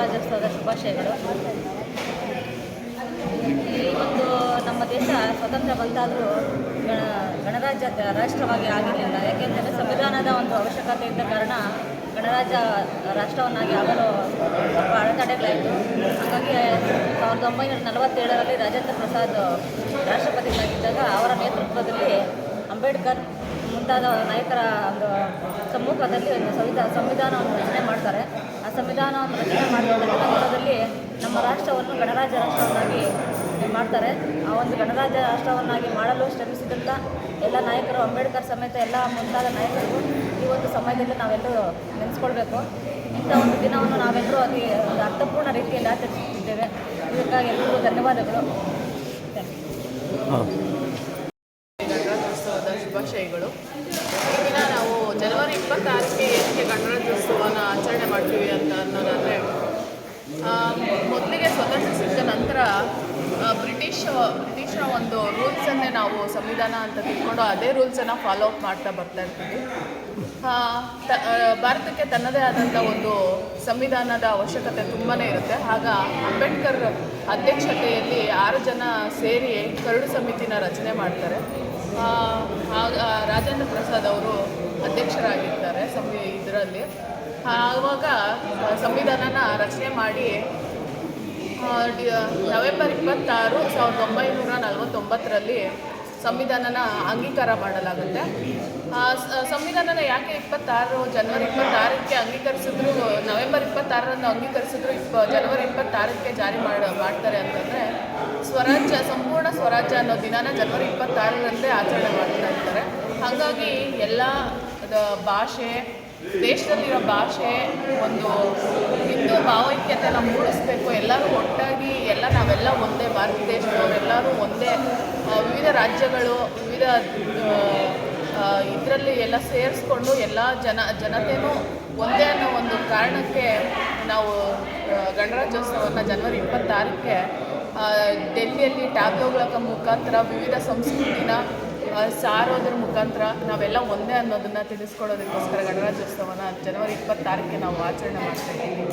ರಾಜ್ಯೋತ್ಸವದ ಶುಭಾಶಯಗಳು. ಈ ಒಂದು ನಮ್ಮ ದೇಶ ಸ್ವತಂತ್ರ ಬಂದಾದರೂ ಗಣ, ಗಣರಾಜ್ಯ, ರಾಷ್ಟ್ರವಾಗಿ ಆಗಿರಲಿಲ್ಲ ಯಾಕೆಂದರೆ ಸಂವಿಧಾನದ ಒಂದು ಅವಶ್ಯಕತೆ ಇದ್ದ ಕಾರಣ ಗಣರಾಜ್ಯ ರಾಷ್ಟ್ರವನ್ನಾಗಿ ಆಗಲು ಸ್ವಲ್ಪ ಅಡೆತಡೆಗಳಾಯಿತು ಹಾಗಾಗಿ ಸಾವಿರದ ಒಂಬೈನೂರ ನಲವತ್ತೇಳರಲ್ಲಿ ರಾಜೇಂದ್ರ ಪ್ರಸಾದ್ ರಾಷ್ಟ್ರಪತಿಗಳಾಗಿದ್ದಾಗ ಅವರ ನೇತೃತ್ವದಲ್ಲಿ ಅಂಬೇಡ್ಕರ್ ಮುಂತಾದ ನಾಯಕರ ಒಂದು ಸಮ್ಮುಖದಲ್ಲಿ ಒಂದು ಸಂವಿಧಾನ ಸಂವಿಧಾನವನ್ನು ರಚನೆ ಮಾಡ್ತಾರೆ. ಆ ಸಂವಿಧಾನವನ್ನು ರಚನೆ ಮಾಡಿದಲ್ಲಿ ನಮ್ಮ ರಾಷ್ಟ್ರವನ್ನು ಗಣರಾಜ್ಯ ರಾಷ್ಟ್ರವನ್ನಾಗಿ ಮಾಡ್ತಾರೆ. ಆ ಒಂದು ಗಣರಾಜ್ಯ ರಾಷ್ಟ್ರವನ್ನಾಗಿ ಮಾಡಲು ಶ್ರಮಿಸಿದಂಥ ಎಲ್ಲ ನಾಯಕರು, ಅಂಬೇಡ್ಕರ್ ಸಮೇತ ಎಲ್ಲ ಮುಂತಾದ ನಾಯಕರಿಗೂ ಈ ಒಂದು ಸಮಯದಲ್ಲಿ ನಾವೆಲ್ಲರೂ ನೆನೆಸ್ಕೊಳ್ಬೇಕು. ಇಂಥ ಒಂದು ದಿನವನ್ನು ನಾವೆಲ್ಲರೂ ಅತಿ ಒಂದು ಅರ್ಥಪೂರ್ಣ ರೀತಿಯಲ್ಲಿ ಆಚರಿಸುತ್ತಿದ್ದೇವೆ. ಇದಕ್ಕಾಗಿ ಎಲ್ಲರಿಗೂ ಧನ್ಯವಾದಗಳು. ಶುಭಾಶಯಗಳು. ದಿನ ನಾವು ಜನವರಿ ಇಪ್ಪತ್ತಾರಕ್ಕೆ ಏನಕ್ಕೆ ಗಣರಾಜ್ಯೋತ್ಸವನ ಆಚರಣೆ ಮಾಡ್ತೀವಿ ಅಂತ ಅನ್ನೋದಾದರೆ ಮೊದಲಿಗೆ ಸ್ವತಂತ್ರ ಸಿಕ್ಕ ನಂತರ ಬ್ರಿಟಿಷ್ ಬ್ರಿಟಿಷರ ಒಂದು ರೂಲ್ಸನ್ನೇ ನಾವು ಸಂವಿಧಾನ ಅಂತ ತಿಳ್ಕೊಂಡು ಅದೇ ರೂಲ್ಸನ್ನು ಫಾಲೋ ಅಪ್ ಮಾಡ್ತಾ ಬರ್ತಾ ಇರ್ತೀವಿ. ಭಾರತಕ್ಕೆ ತನ್ನದೇ ಆದಂಥ ಒಂದು ಸಂವಿಧಾನದ ಅವಶ್ಯಕತೆ ತುಂಬಾ ಇರುತ್ತೆ. ಆಗ ಅಂಬೇಡ್ಕರ್ ಅಧ್ಯಕ್ಷತೆಯಲ್ಲಿ ಆರು ಜನ ಸೇರಿ ಕರಡು ಸಮಿತಿನ ರಚನೆ ಮಾಡ್ತಾರೆ ಆ, ಆಗ ರಾಜೇಂದ್ರ ಪ್ರಸಾದ್ ಅವರು ಅಧ್ಯಕ್ಷರಾಗಿರ್ತಾರೆ ಸಂವಿ ಇದರಲ್ಲಿ ಆವಾಗ ಸಂವಿಧಾನನ ರಚನೆ ಮಾಡಿ ನವೆಂಬರ್ ಇಪ್ಪತ್ತಾರು ಸಾವಿರದ ಒಂಬೈನೂರ ನಲವತ್ತೊಂಬತ್ತರಲ್ಲಿ ಸಂವಿಧಾನನ ಅಂಗೀಕಾರ ಮಾಡಲಾಗುತ್ತೆ. ಸಂವಿಧಾನನ ಯಾಕೆ ಇಪ್ಪತ್ತಾರು ಜನವರಿ, ಇಪ್ಪತ್ತಾರಕ್ಕೆ ಅಂಗೀಕರಿಸಿದ್ರು? ನವೆಂಬರ್ ಇಪ್ಪತ್ತಾರರಂದು ಅಂಗೀಕರಿಸಿದ್ರು, ಇಪ್ಪ, ಜನವರಿ ಇಪ್ಪತ್ತಾರಕ್ಕೆ ಜಾರಿ ಮಾಡ, ಮಾಡ್ತಾರೆ ಅಂತಂದರೆ, ಸ್ವರಾಜ್ಯ, ಸಂಪೂರ್ಣ ಸ್ವರಾಜ್ಯ ಅನ್ನೋ ದಿನಾನ ಜನವರಿ ಇಪ್ಪತ್ತಾರರಂದೇ ಆಚರಣೆ ಮಾಡ್ತಾ ಇರ್ತಾರೆ. ಹಾಗಾಗಿ ಎಲ್ಲ ಭಾಷೆ ದೇಶದಲ್ಲಿರೋ ಭಾಷೆ, ಒಂದು ಹಿಂದೂ ಭಾವೈಕ್ಯತೆನ ಮೂಡಿಸ್ಬೇಕು, ಎಲ್ಲರೂ ಒಟ್ಟಾಗಿ ಎಲ್ಲ ನಾವೆಲ್ಲ ಒಂದೇ ಭಾರತ ದೇಶದವರೆಲ್ಲರೂ ಒಂದೇ ವಿವಿಧ ರಾಜ್ಯಗಳು, ವಿವಿಧ ಇದರಲ್ಲಿ ಎಲ್ಲ ಸೇರಿಸ್ಕೊಂಡು ಎಲ್ಲ ಜನ ಜನತೆಯೂ ಒಂದೇ ಅನ್ನೋ ಒಂದು ಕಾರಣಕ್ಕೆ ನಾವು ಗಣರಾಜ್ಯೋತ್ಸವವನ್ನು ಜನವರಿ ಇಪ್ಪತ್ತಾರಕ್ಕೆ ಡೆಲ್ಲಿಯಲ್ಲಿ ಟ್ಯಾಬ್ಲೋಗಳ ಮುಖಾಂತರ ವಿವಿಧ ಸಂಸ್ಕೃತಿನ ಸಾರೋದ್ರ ಮುಖಾಂತರ ನಾವೆಲ್ಲ ಒಂದೇ ಅನ್ನೋದನ್ನು ತಿಳಿಸ್ಕೊಡೋದಕ್ಕೋಸ್ಕರ ಗಣರಾಜ್ಯೋತ್ಸವನ ಜನವರಿ ಇಪ್ಪತ್ತಾರಕ್ಕೆ ನಾವು ಆಚರಣೆ ಮಾಡ್ತಾ ಇದ್ದೀವಿ.